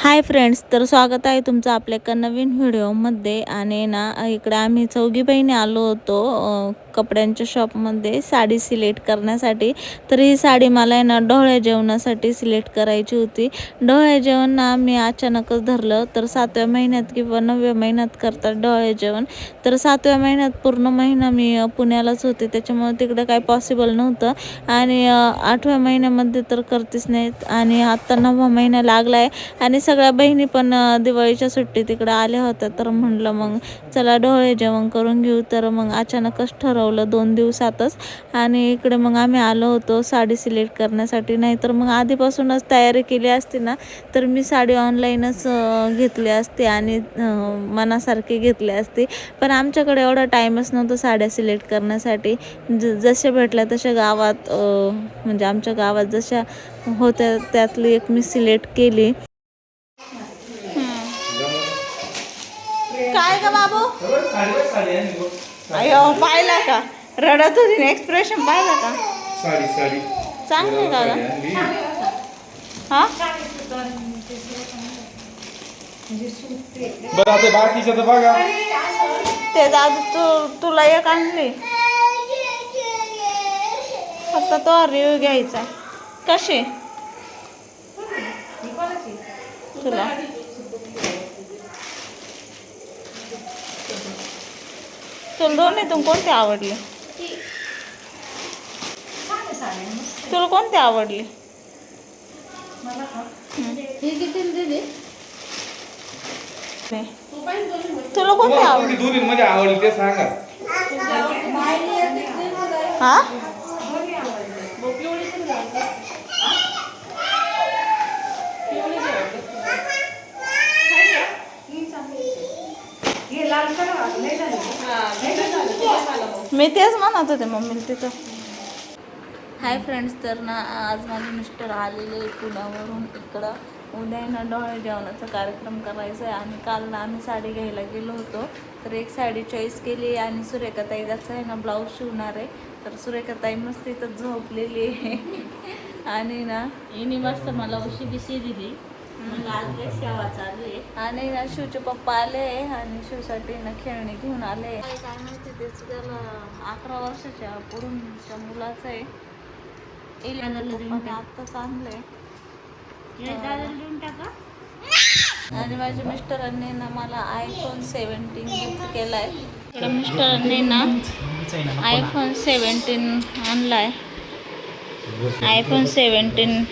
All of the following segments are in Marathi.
हाय फ्रेंड्स तर स्वागत आहे तुमचं आपल्या एका नवीन व्हिडिओमध्ये. आणि ना इकडे आम्ही चौघी बहिणी आलो होतो कपड्यांच्या शॉपमध्ये साडी सिलेक्ट करण्यासाठी. तर ही साडी मला आहे ना डोळ्या जेवणासाठी सिलेक्ट करायची होती. डोळ्या जेवण ना आम्ही अचानकच धरलं. तर सातव्या महिन्यात किंवा नवव्या महिन्यात करतात डोळे जेवण. तर सातव्या महिन्यात पूर्ण महिना मी पुण्यालाच होते. त्याच्यामुळे तिकडं काही पॉसिबल नव्हतं. आणि आठव्या महिन्यामध्ये तर करतेच नाहीत. आणि आत्ता नववा महिना लागला आहे आणि सगळ्या बहिणी पण दिवाळीच्या सुट्टी तिकडं आल्या होत्या तर म्हणलं मग चला डोळे जेवण करून घेऊ. तर मग अचानकच ठरवलं दोन दिवसातच. आणि इकडे मग आम्ही आलो होतो साडी सिलेक्ट करण्यासाठी. नाही तर मग आधीपासूनच तयारी केली असती ना तर मी साडी ऑनलाईनच घेतली असते आणि मनासारखी घेतली असती. पण आमच्याकडे एवढा टाईमच नव्हता साड्या सिलेक्ट करण्यासाठी. ज जसे भेटल्या तशा गावात म्हणजे आमच्या गावात जशा होत्या त्यातली एक मी सिलेक्ट केली. काय ग बाबू? अयो पाहिला का? रडत होती एक्सप्रेशन पाहिला का? साडी साडी. चांगली का. हा? बरं आता तर बघा. ते दादू तू तुला एक आणली. फक्त तो रिव्ह्यू घ्यायचा. कशी? तुला. तुला दोन्हीतून कोणती आवडली तुला कोणती आवडली नाही. तुला कोणती आवडली कोणती दोन्हीमध्ये आवडली ते सांगा हा मी तेच म्हणत होते मम्मीला तिथं. हाय फ्रेंड्स तर ना आज माझे मिस्टर आलेले पुण्यावरून इकडं. उद्या ना डोळे जेवणाचा कार्यक्रम करायचा आहे आणि काल ना आम्ही साडी घ्यायला गेलो होतो. तर एक साडी चॉईस केली आणि सुरेखाताई त्याचा आहे ना ब्लाऊज शिवणार आहे. तर सुरेखाताई मस्त इथं झोपलेली आहे. आणि ना हिने मस्त मला उशी बिशी दिली. आणि ना शिवचे पप्पा आले आणि शिवसाठी ना खेळणी घेऊन आले. काय माहिती त्याचं त्याला अकरा वर्षाच्या पुढूनच्या मुलाचं आहे. आत्ताच आणलंय आणि माझ्या मिस्टरांनी ना मला आयफोन सेवन्टीन गिफ्ट केलाय. मिस्टरांनी ना आयफोन सेवन्टीन आणलाय. आयफोन सेवन्टीन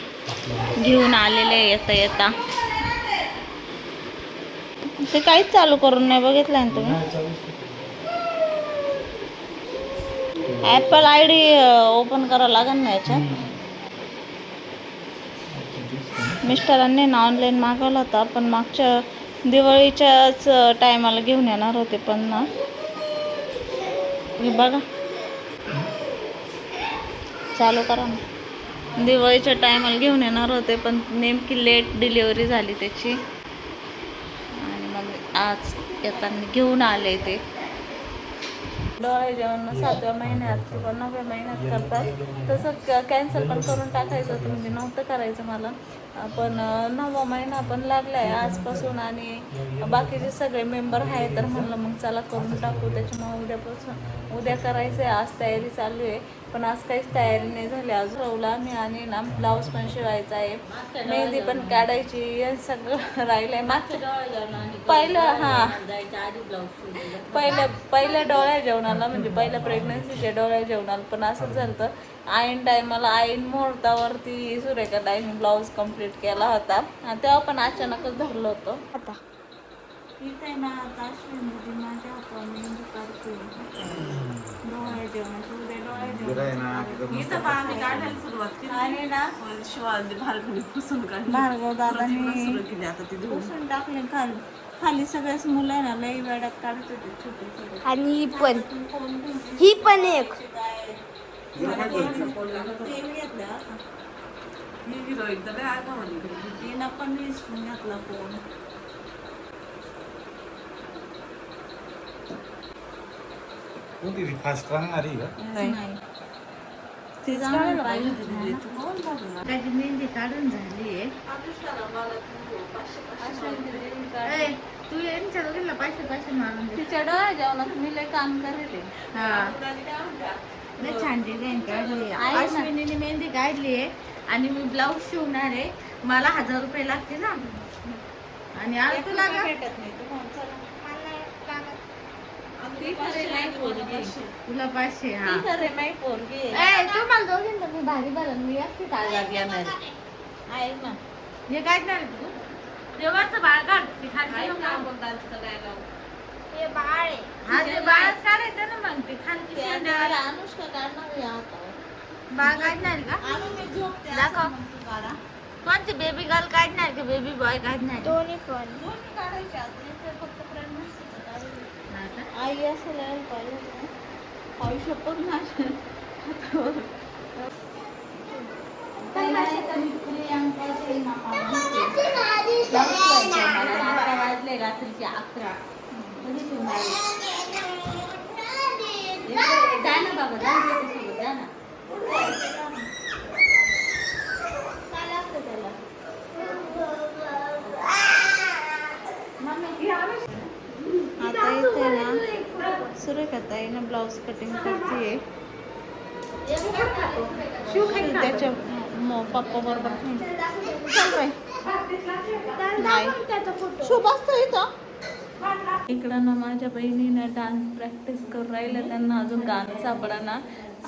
घेऊन आलेले येता येता. ते काहीच चालू करून नाही बघितलंय ना तुम्ही? ॲपल आय डी ओपन करावं लागेल ना याच्यात? मिस्टरांनी ना ऑनलाईन मागवला होता. पण मागच्या दिवाळीच्याच टायमाला घेऊन येणार होते पण ना. बघा. चालू करा ना. दिवाळीच्या टायमाला घेऊन येणार होते पण नेमकी लेट डिलिव्हरी झाली त्याची. आणि मग आज येताना घेऊन आले ते. डोळे जेवण सातव्या महिन्यात किंवा नवव्या महिन्यात करतात. तसं कॅन्सल पण करून टाकायचं होतं म्हणजे नव्हतं करायचं मला. पण नववा महिना पण लागला आहे आजपासून आणि बाकीचे सगळे मेंबर आहे तर म्हणलं मग चला करून टाकू. त्याच्यामुळे उद्यापासून उद्या करायचं आहे. आज तयारी चालू आहे. पण आज काहीच तयारी नाही झाली. आज रवला मी आणि ना ब्लाऊज पण शिवायचा आहे. मेहंदी पण काढायची हे सगळं राहिलंय. मागच्या पहिलं हां. पहिल्या पहिल्या डोळ्या जेवणाला म्हणजे पहिल्या प्रेग्नन्सीच्या डोळ्या जेवणाला पण असंच झालं तर आईन टायमाला आईन मुहूर्तावरती सुरेखा ताईने ब्लाऊज कंप्लीट केला होता. आणि तेव्हा पण अचानकच धरलं होतं. आता. इथे ना आता माझ्या जेवणाची उद्या जेवण आणि ना भार्गव दादांनी पुसून टाकले खाली. खाली सगळ्याच मुलं आहे ना लई वेळात काढत होते छोटे छोटे. आणि ही पण. ही पण एक. तिनं पण विसरून घातला फोन कोणती फास्ट राहणारी नाही. ती जाऊन पाहिजे त्याची मेहंदी काढून झाली. आहे तू यांच्या दोघींना पैसे पैसे मारून तिच्या डोळ्या जेवणात मी लय काम करेल. हा. लय छान डिझाईन काढली. अश्विनीने मेहंदी काढली. आहे आणि मी ब्लाऊज शिवणार आहे. मला हजार रुपये लागते ना. आणि आज तुला का? भेटत नाही. तुला पाचशे हा. ती दोघींना मी भारी भरण मी असते काय येणार आहे. ना. हे काढणार आहे तू? देवाचं बाळ काढ. ते. हे बाळ आहे हा ते काढायचं ना मग. ते खालची. अनुष्का काढणार बाळ काढणार का? आणू मी झोपते दाखव. कोणते बेबी गर्ल काढणार का बेबी बॉय काढणार? दोन्ही पण. हा? आई असं यायला पाहिजे मला. आता वाजले रात्रीचे अकरा. जा ना? बाबा जा आता इथे ना. सुरेखा ताईनं ब्लाऊज कटिंग करते त्याच्या पप्पा बरोबर. नाही. शुभ असतो इथं. इकडं ना माझ्या बहिणीनं डान्स प्रॅक्टिस करून राहिलं त्यांना अजून गाणं सापडाना.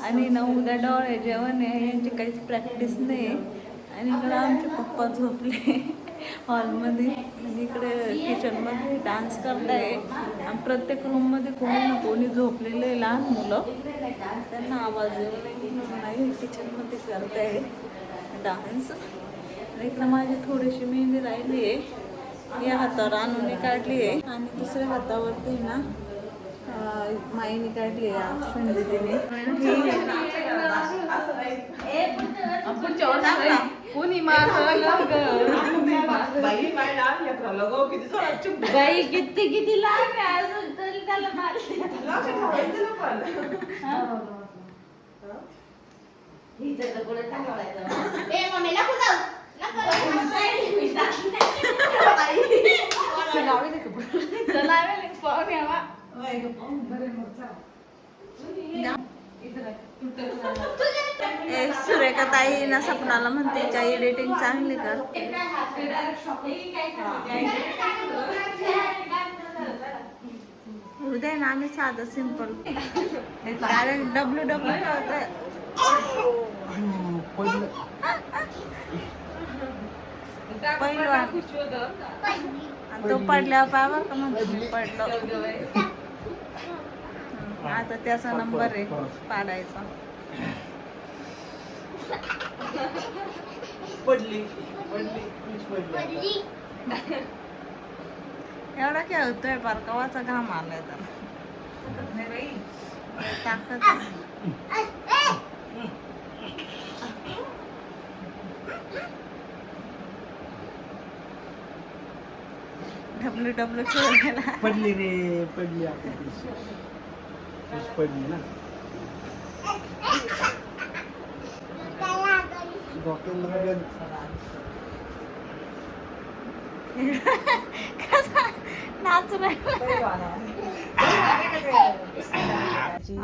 आणि ना उद्या डोळे जेवण आहे यांची काहीच प्रॅक्टिस नाही आणि इकडं आमचे पप्पा झोपले. हॉलमध्ये आणि इकडे किचनमध्ये डान्स करताय. आणि प्रत्येक रूममध्ये कोणी ना कोणी झोपलेले आहे लहान मुलं. त्यांना आवाज येऊ नये नाही किचनमध्ये करताय. डान्स इकडं माझी थोडीशी मेहंदी राहिली आहे. या हातावर आणून काढली आहे. आणि दुसऱ्या हातावरती ना माईने काढली आहे मारलं बाई किती किती आहे अजून? तरी त्याला मारले. ए सुरेखा ताई ना सपनाला म्हणते का एडिटिंग चांगली कर. उद्या ना आम्ही साधं सिंपल डायरेक्ट डब्ल्यू डब्ल्यू पहिलं तो पडल्यावर पाहा का म्हणतो? पडलो. आता त्याचा नंबर आहे पाडायचा. पडली पडली पडली पडली. एवढा खेळतोय पार कवाचा घाम आलाय तर. ताकद. डब्ल्यू डब्ल्यू पडली रे पडली आपली पडली ना.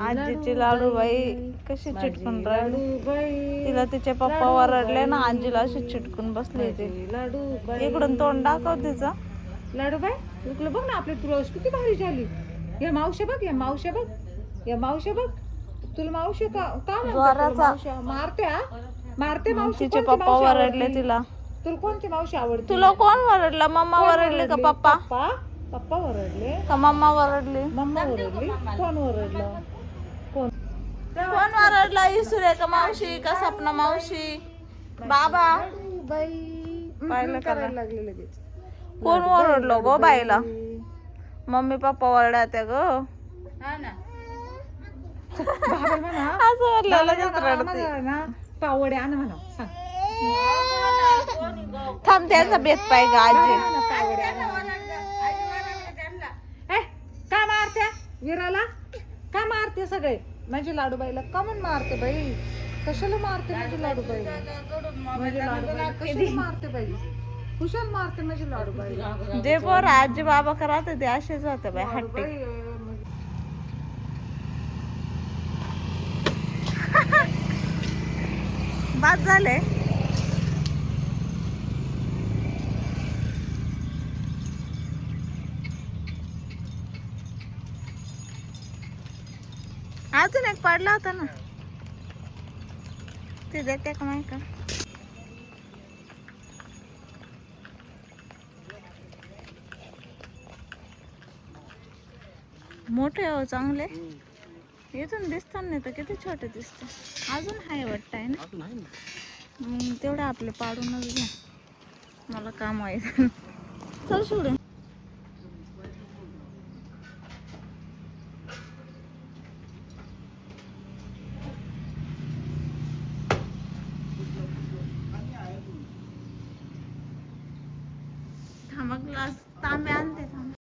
आजीची लाडू बाई कशी चिटकून राहिली? तिला तिचे पप्पा वरडले ना आजीला अशी चिटकून बसली ती लाडू इकडून तोंड दाखव तिचं. लाडू बाय इकडे बघ ना आपली तुळस किती भारी झाली. या मावशे बघ या मावशे बघ या मावशे बघ. तुला मावशे का का म्हणतात तुला? मारते हा? मारते मावशी तिचे कोणती पप्पा मावशी वरडले? तिला. तुला कोणती मावशी आवडते तुला कोण वरडला? मम्मा वरडली का पप्पा? पप्पा? पप्पा ओरडले का मम्मा वरडली? मम्मा ओरडली कोण ओरडलं कोण? कोण वरडला? इसुरे का मावशी? का सपना मावशी? बाबा? बाई. करायला? लागले लगेच. कोण ओरडलो गो बाईला? मम्मी पप्पा वरड्या त्या ग. हा असं आण म्हणा सांग. थांब त्यांचा बेत पाय ग आजी. का मारत्या विराला? का मारते सगळे? माझी लाडूबाईला का म्हणून मारते बाई. कशाला मारते माझी लाडूबाई? माझी लाडूबाई कशाला मारते बाई? कुशल मारते म्हणजे लाडू बाई. जे पोर आजी बाबा करत ते असेच होते बाय हट्टी. बाद झाले. अजून एक पडला होता ना. ते देते का माहिती? का मोठे हो चांगले. इथून दिसतात नाही तर किती छोटे दिसते. अजून हाय वाटत आहे ना? मग तेवढं आपले पाडूनच घ्या. मला काम आहे. चल सोडून.